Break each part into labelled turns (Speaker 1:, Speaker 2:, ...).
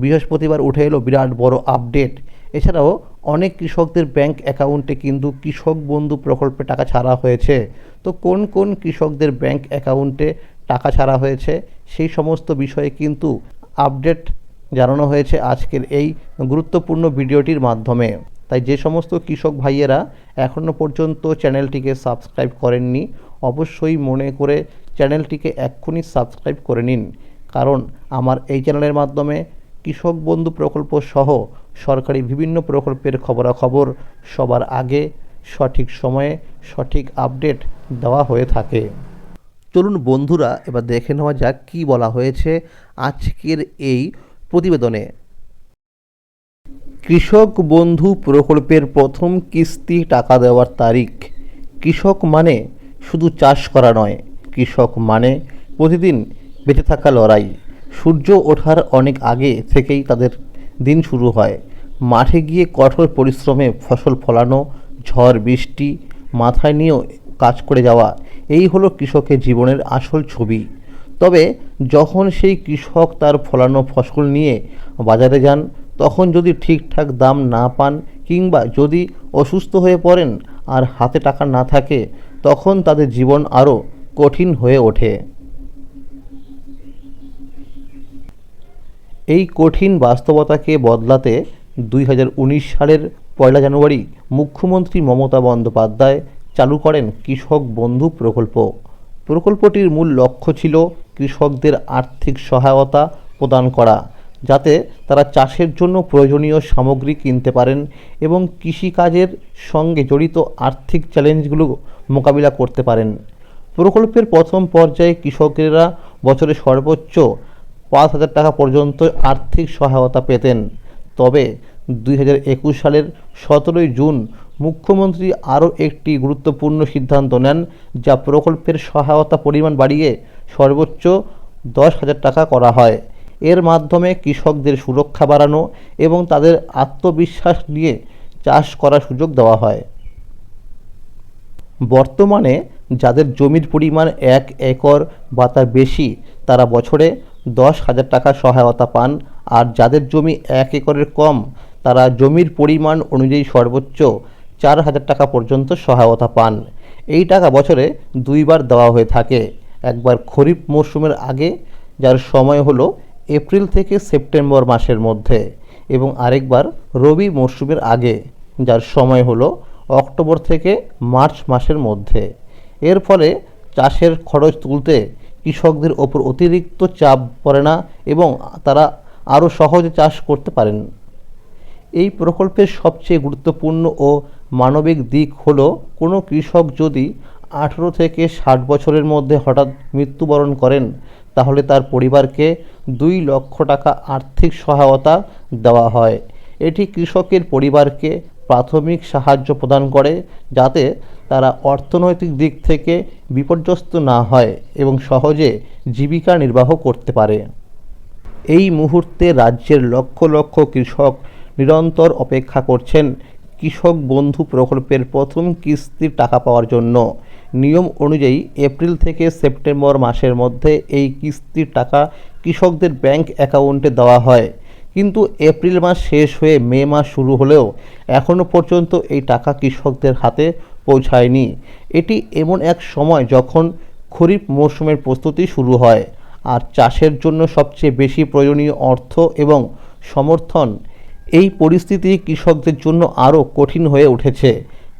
Speaker 1: বৃহস্পতিবার উঠে এলো বিরাট বড় আপডেট। এছাড়াও অনেক কৃষকদের ব্যাংক অ্যাকাউন্টে কিন্তু কৃষক বন্ধু প্রকল্পে টাকা ছাড়া হয়েছে। তো কোন কোন কৃষকদের ব্যাংক অ্যাকাউন্টে টাকা ছাড়া হয়েছে, সেই সমস্ত বিষয়ে কিন্তু আপডেট জানানো হয়েছে আজকের এই গুরুত্বপূর্ণ ভিডিওটির মাধ্যমে। তাই যে সমস্ত কৃষক ভাইয়েরা এখনও পর্যন্ত চ্যানেলটিকে সাবস্ক্রাইব করেননি, অবশ্যই মনে করে চ্যানেলটিকে এক্ষুনি সাবস্ক্রাইব করে নিন। কারণ আমার এই চ্যানেলের মাধ্যমে কৃষক বন্ধু প্রকল্প সহ সরকারি বিভিন্ন প্রকল্পের খবরাখবর সবার আগে, সঠিক সময়ে, সঠিক আপডেট দেওয়া হয়ে থাকে। চলুন বন্ধুরা, এবার দেখে নেওয়া যাক কী বলা হয়েছে আজকের এই প্রতিবেদনে। কৃষক বন্ধু প্রকল্পের প্রথম কিস্তি টাকা দেওয়ার তারিখ। কৃষক মানে শুধু চাষ করা নয়, কৃষক মানে প্রতিদিন বেঁচে থাকা লড়াই। সূর্য ওঠার অনেক আগে থেকেই তাদের দিন শুরু হয়। মাঠে গিয়ে কঠোর পরিশ্রমে ফসল ফলানো, ঝড়, বৃষ্টি মাথায় নিয়েও কাজ করে যাওয়া, এই হলো কৃষকের জীবনের আসল ছবি। তবে যখন সেই কৃষক তার ফলানো ফসল নিয়ে বাজারে যান, তখন যদি ঠিকঠাক দাম না পান কিংবা যদি অসুস্থ হয়ে পড়েন আর হাতে টাকা না থাকে, তখন তাদের জীবন আরও কঠিন হয়ে ওঠে। এই কঠিন বাস্তবতাকে বদলাতে দুই হাজার উনিশ সালের পয়লা জানুয়ারি মুখ্যমন্ত্রী মমতা বন্দ্যোপাধ্যায় চালু করেন কৃষক বন্ধু প্রকল্প। প্রকল্পটির মূল লক্ষ্য ছিল কৃষকদের আর্থিক সহায়তা প্রদান করা, যাতে তারা চাষের জন্য প্রয়োজনীয় সামগ্রী কিনতে পারেন এবং কৃষিকাজের সঙ্গে জড়িত আর্থিক চ্যালেঞ্জগুলো মোকাবিলা করতে পারেন। প্রকল্পের প্রথম পর্যায়ে কৃষকেরা বছরে সর্বোচ্চ পাঁচ হাজার টাকা পর্যন্ত আর্থিক সহায়তা পেতেন। তবে দুই হাজার একুশ সালের সতেরোই জুন মুখ্যমন্ত্রী আরও একটি গুরুত্বপূর্ণ সিদ্ধান্ত নেন যা প্রকল্পের সহায়তা পরিমাণ বাড়িয়ে সর্বোচ্চ দশ হাজার টাকা করা হয়। এর মাধ্যমে কৃষকদের সুরক্ষা বাড়ানো এবং তাদের আত্মবিশ্বাস নিয়ে চাষ করার সুযোগ দেওয়া হয়। বর্তমানে যাদের জমির পরিমাণ এক একর বা তার বেশি, তারা বছরে দশ হাজার টাকা সহায়তা পান, আর যাদের জমি এক একরের কম, তারা জমির পরিমাণ অনুযায়ী সর্বোচ্চ চার হাজার টাকা পর্যন্ত সহায়তা পান। এই টাকা বছরে দুইবার দেওয়া হয়ে থাকে। একবার খরিফ মরশুমের আগে, যার সময় হলো এপ্রিল থেকে সেপ্টেম্বর মাসের মধ্যে, এবং আরেকবার রবি মরশুমের আগে, যার সময় হলো অক্টোবর থেকে মার্চ মাসের মধ্যে। এর ফলে চাষের খরচ তুলতে কৃষকদের ওপর অতিরিক্ত চাপ পড়ে না এবং তারা আরও সহজে চাষ করতে পারেন। এই প্রকল্পের সবচেয়ে গুরুত্বপূর্ণ ও মানবিক দিক হলো, কোনো কৃষক যদি আঠেরো থেকে ষাট বছরের মধ্যে হঠাৎ মৃত্যুবরণ করেন, তাহলে তার পরিবারকে দুই লক্ষ টাকা আর্থিক সহায়তা দেওয়া হয়। এটি কৃষকের পরিবারকে প্রাথমিক সাহায্য প্রদান করে, যাতে তারা অর্থনৈতিক দিক থেকে বিপর্যস্ত না হয় এবং সহজে জীবিকা নির্বাহ করতে পারে। এই মুহূর্তে রাজ্যের লক্ষ লক্ষ কৃষক নিরন্তর অপেক্ষা করছেন কৃষক বন্ধু প্রকল্পের প্রথম কিস্তির টাকা পাওয়ার জন্য। নিয়ম অনুযায়ী এপ্রিল থেকে সেপ্টেম্বর মাসের মধ্যে এই কিস্তির টাকা কৃষকদের ব্যাংক অ্যাকাউন্টে দেওয়া হয়। কিন্তু এপ্রিল মাস শেষ হয়ে মে মাস শুরু হলেও এখনও পর্যন্ত এই টাকা কৃষকদের হাতে পৌঁছায়নি। এটি এমন এক সময় যখন খরিফ মরশুমের প্রস্তুতি শুরু হয় আর চাষের জন্য সবচেয়ে বেশি প্রয়োজনীয় অর্থ এবং সমর্থন। এই পরিস্থিতি কৃষকদের জন্য আরও কঠিন হয়ে উঠেছে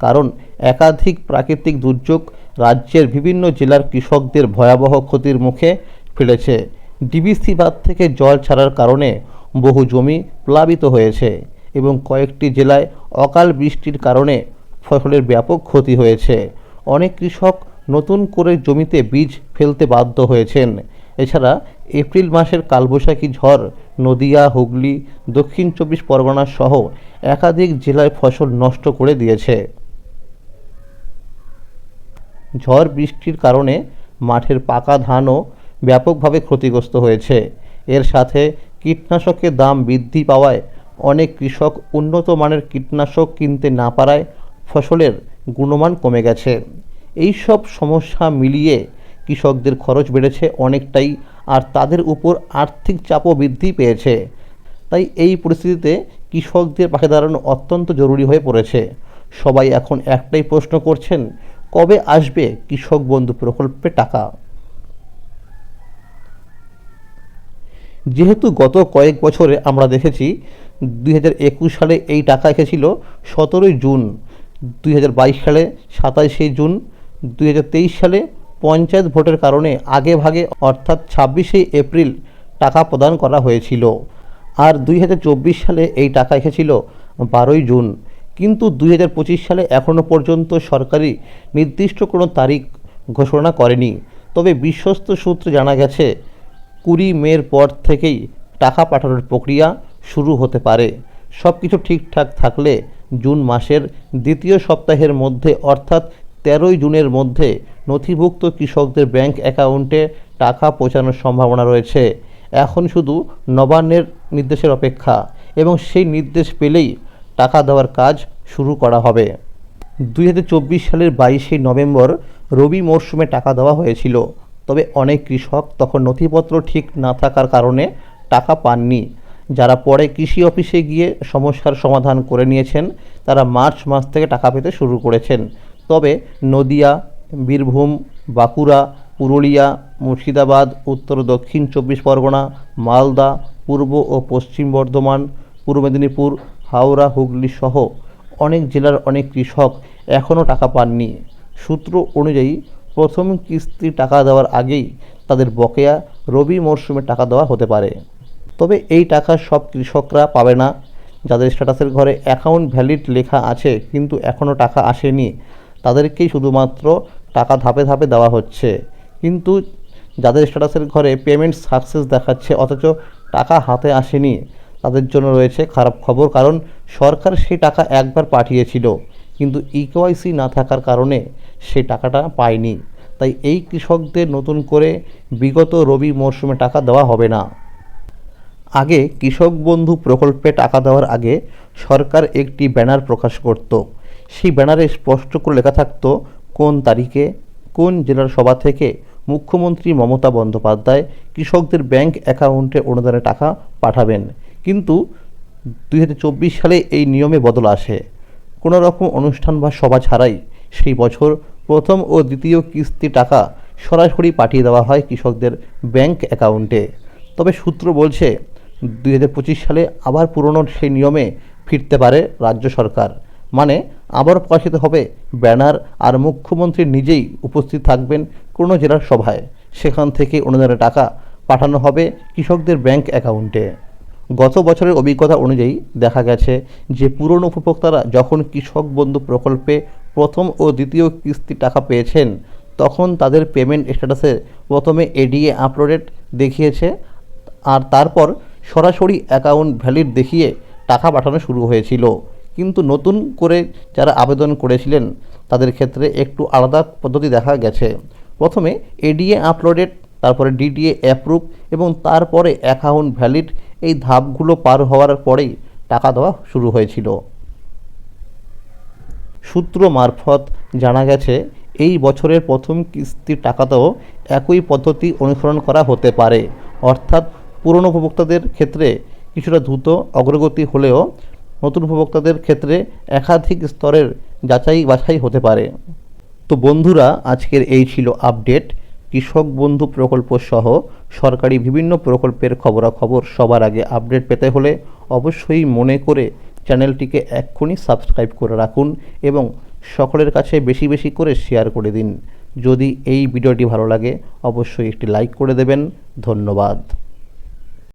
Speaker 1: কারণ একাধিক প্রাকৃতিক দুর্যোগ রাজ্যের বিভিন্ন জেলার কৃষকদের ভয়াবহ ক্ষতির মুখে ফেলেছে। ডিবিসি বাঁধ থেকে জল ছাড়ার কারণে বহু জমি প্লাবিত হয়েছে এবং কয়েকটি জেলায় অকাল বৃষ্টির কারণে ফসলের ব্যাপক ক্ষতি হয়েছে। অনেক কৃষক নতুন করে জমিতে বীজ ফেলতে বাধ্য হয়েছেন। এছাড়া এপ্রিল মাসের কালবৈশাখী ঝড় নদিয়া, হুগলি, দক্ষিণ চব্বিশ পরগনা সহ একাধিক জেলায় ফসল নষ্ট করে দিয়েছে। ঝড় বৃষ্টির কারণে মাঠের পাকা ধানও ব্যাপকভাবে ক্ষতিগ্রস্ত হয়েছে। এর সাথে কীটনাশকের দাম বৃদ্ধি পাওয়ায় অনেক কৃষক উন্নত মানের কীটনাশক কিনতে না পারায় ফসলের গুণমান কমে গেছে। এই সব সমস্যা মিলিয়ে কৃষকদের খরচ বেড়েছে অনেকটাই আর তাদের উপর আর্থিক চাপও বৃদ্ধি পেয়েছে। তাই এই পরিস্থিতিতে কৃষকদের পাশে দাঁড়ানো অত্যন্ত জরুরি হয়ে পড়েছে। সবাই এখন একটাই প্রশ্ন করছেন, কবে আসবে কৃষক বন্ধু প্রকল্পে টাকা? যেহেতু গত কয়েক বছরে আমরা দেখেছি, দুই হাজার একুশ সালে এই টাকা এসেছিল সতেরোই জুন। দুই হাজার বাইশ সালে সাতাশে জুন, দুই হাজার তেইশ সালে পঞ্চায়েত ভোটের কারণে আগে ভাগে অর্থাৎ ছাব্বিশে এপ্রিল টাকা প্রদান করা হয়েছিল। আর দুই হাজার চব্বিশ সালে এই টাকা এসেছিল বারোই জুন। কিন্তু দুই হাজার পঁচিশ সালে এখনও পর্যন্ত সরকারি নির্দিষ্ট কোনো তারিখ ঘোষণা করেনি। তবে বিশ্বস্ত সূত্রে জানা গেছে, কুড়ি মের পর থেকেই টাকা পাঠানোর প্রক্রিয়া শুরু হতে পারে। সব কিছু ঠিকঠাক থাকলে জুন মাসের দ্বিতীয় সপ্তাহের মধ্যে অর্থাৎ তেরোই জুনের মধ্যে নথিভুক্ত কৃষকদের ব্যাংক অ্যাকাউন্টে টাকা পৌঁছানোর সম্ভাবনা রয়েছে। এখন শুধু নবান্নের নির্দেশের অপেক্ষা এবং সেই নির্দেশ পেলেই টাকা দেওয়ার কাজ শুরু করা হবে। দুই হাজার চব্বিশ সালের বাইশে নভেম্বর রবি মরশুমে টাকা দেওয়া হয়েছিল। তবে অনেক কৃষক তখন নথিপত্র ঠিক না থাকার কারণে টাকা পাননি। যারা পরে কৃষি অফিসে গিয়ে সমস্যার সমাধান করে নিয়েছেন, তারা মার্চ মাস থেকে টাকা পেতে শুরু করেছেন। তবে নদিয়া, বীরভূম, বাঁকুড়া, পুরুলিয়া, মুর্শিদাবাদ, উত্তর, দক্ষিণ চব্বিশ পরগনা, মালদা, পূর্ব ও পশ্চিম বর্ধমান, পূর্ব মেদিনীপুর, হাওড়া, হুগলি সহ অনেক জেলার অনেক কৃষক এখনও টাকা পাননি। সূত্র অনুযায়ী প্রথম কিস্তি টাকা দেওয়ার আগেই তাদের বকেয়া রবি মরশুমে টাকা দেওয়া হতে পারে। তবে এই টাকা সব কৃষকরা পাবে না। যাদের স্ট্যাটাসের ঘরে অ্যাকাউন্ট ভ্যালিড লেখা আছে কিন্তু এখনও টাকা আসেনি, তাদেরকেই শুধুমাত্র টাকা ধাপে ধাপে দেওয়া হচ্ছে। কিন্তু যাদের স্ট্যাটাসের ঘরে পেমেন্ট সাকসেস দেখাচ্ছে, অথচ টাকা হাতে আসেনি, তাদের জন্য রয়েছে খারাপ খবর। কারণ সরকার সেই টাকা একবার পাঠিয়েছিল, কিন্তু ইকেওয়াইসি না থাকার কারণে সেই টাকাটা পায়নি। তাই এই কৃষকদের নতুন করে বিগত রবি মরশুমে টাকা দেওয়া হবে না। আগে কৃষক বন্ধু প্রকল্পে টাকা দেওয়ার আগে সরকার একটি ব্যানার প্রকাশ করত। সেই ব্যানারে স্পষ্ট করে লেখা থাকতো, কোন তারিখে, কোন জেলার সভা থেকে মুখ্যমন্ত্রী মমতা বন্দ্যোপাধ্যায় কৃষকদের ব্যাংক অ্যাকাউন্টে অনুদানে টাকা পাঠাবেন। কিন্তু দু হাজার চব্বিশ সালে এই নিয়মে বদল আসে। কোনো রকম অনুষ্ঠান বা সভা ছাড়াই সেই বছর প্রথম ও দ্বিতীয় কিস্তি টাকা সরাসরি পাঠিয়ে দেওয়া হয় কৃষকদের ব্যাংক অ্যাকাউন্টে। তবে সূত্র বলছে দুই হাজার পঁচিশ সালে আবার পুরনো সেই নিয়মে ফিরতে পারে রাজ্য সরকার। মানে আবার প্রকাশিত হবে ব্যানার আর মুখ্যমন্ত্রী নিজেই উপস্থিত থাকবেন কোনো জেলার সভায়। সেখান থেকে অনুদানের টাকা পাঠানো হবে কৃষকদের ব্যাংক অ্যাকাউন্টে। গত বছরের অভিজ্ঞতা অনুযায়ী দেখা গেছে যে পুরনো উপভোক্তারা যখন কৃষক বন্ধু প্রকল্পে প্রথম ও দ্বিতীয় কিস্তি টাকা পেয়েছেন, তখন তাদের পেমেন্ট স্ট্যাটাসে প্রথমে এডিএ আপলোডেড দেখিয়েছে আর তারপর সরাসরি অ্যাকাউন্ট ভ্যালিড দেখিয়ে টাকা পাঠানো শুরু হয়েছিল। কিন্তু নতুন করে যারা আবেদন করেছিলেন, তাদের ক্ষেত্রে একটু আলাদা পদ্ধতি দেখা গেছে। প্রথমে এডিএ আপলোডেড তারপরে ডিডিএ অ্যাপ্রুভ এবং তারপরে অ্যাকাউন্ট ভ্যালিড এই ধাপগুলো পার হওয়ার পরেই টাকা দেওয়া শুরু হয়েছিল। সূত্র মারফত জানা গেছে, এই বছরের প্রথম কিস্তির টাকাতেও একই পদ্ধতি অনুসরণ করা হতে পারে। অর্থাৎ পুরনো উপভোক্তাদের ক্ষেত্রে কিছুটা দ্রুত অগ্রগতি হলেও নতুন উপভোক্তাদের ক্ষেত্রে একাধিক স্তরের যাচাই বাছাই হতে পারে। তো বন্ধুরা, আজকের এই ছিল আপডেট। কৃষক বন্ধু প্রকল্প সহ সরকারি বিভিন্ন প্রকল্পের খবরাখবর সবার আগে আপডেট পেতে হলে অবশ্যই মনে করে চ্যানেলটিকে এক্ষুনি সাবস্ক্রাইব করে রাখুন এবং সকলের কাছে বেশি বেশি করে শেয়ার করে দিন। যদি এই ভিডিওটি ভালো লাগে, অবশ্যই একটি লাইক করে দেবেন। ধন্যবাদ।